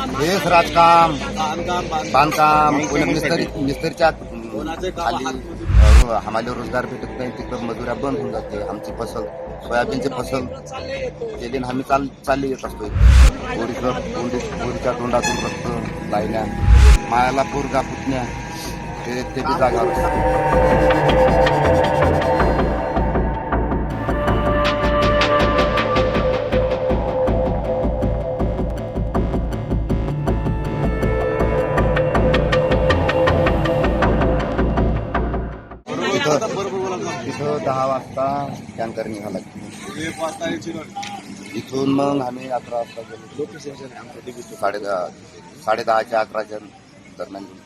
हेच राजकाम बांधकाम बांधकाम मिस्त्री मिस्त्रीच्या खाली आम्हाला रोजगार भेटत नाही तिकडं मजुऱ्या बंद होऊन जाते आमची फसल सोयाबीनची फसल केली आम्ही चाल चालली येत असतो पोरीचं पोरी पोरीच्या तोंडातून रक्त लायण्या मायाला पोरगा पुतण्या ते ते बी जागावर तिथं दहा वाजता टँकर निघाला. इथून मग आम्ही अकरा वाजता गेलो. साडे दहा साडे दहाच्या अकराच्या दरम्यान गेलो.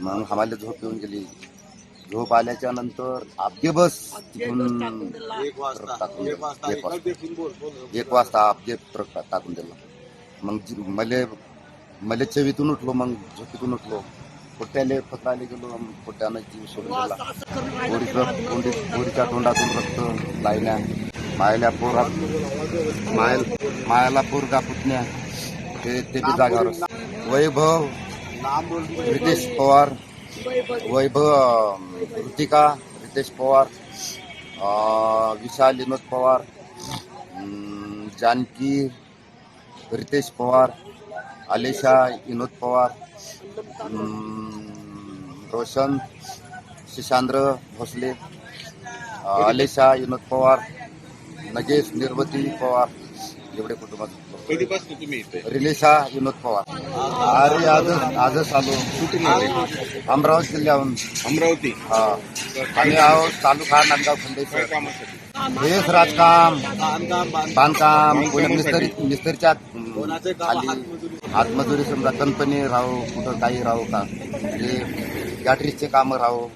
मग आम्हाला झोप येऊन गेली. झोप आल्याच्यानंतर आपली बस तिथून एक वाजता आपले ट्रक टाकून दिला. मग मले मले चवीतून उठलो मग झोपेतून उठलो. पोट्याले पत्राले गेलो पोट्यानं जीव सोडून दिला पोरीचं तोंडी पोरीच्या तोंडातून रक्त लायण्या मायल्या पोरा मायल मायाला पोरगा पुतण्या. ते ते बी जागावर वैभव रितेश पवार. वैभव ऋतिका रितेश पवार विशाल विनोद पवार जानकी रितेश पवार आलेशा विनोद पवार रोशन शिशांद्र भोसले अं, आलेशा विनोद पवार नगेश निर्वती पवार एवढे कुटुंबात कधीपासून तुम्ही इथे? रिलेशा विनोद पवार. अरे आजच आजच आलो कुठून आले? अमरावती जिल्ह्याहून. अमरावती? हा. आम्ही आहोत तालुका नांदगाव काय खंडेश्वर कामासाठी. हेच राजकाम. बांधकाम बांधकाम. कोणी मिस्त्री मिस्त्रीच्या खाली हातमजुरी समजा कंपनी राहो कुठं काही राहो का? म्हणजे गॅटरीजचे कामं राहो.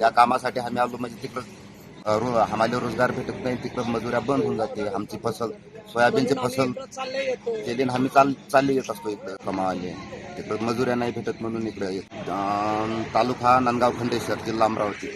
या कामासाठी आम्ही आलो म्हणजे तिकडं रो आम्हाला रोजगार भेटत नाही. तिकडं मजुऱ्या बंद होऊन जाते. आमची फसल सोयाबीनची फसल ते दिन आम्ही चाल चालली येत असतो इकडं. कमावाले तिकडं मजुऱ्या नाही भेटत म्हणून इकडं तालुका नांदगाव खंडेश्वर जिल्हा अमरावती.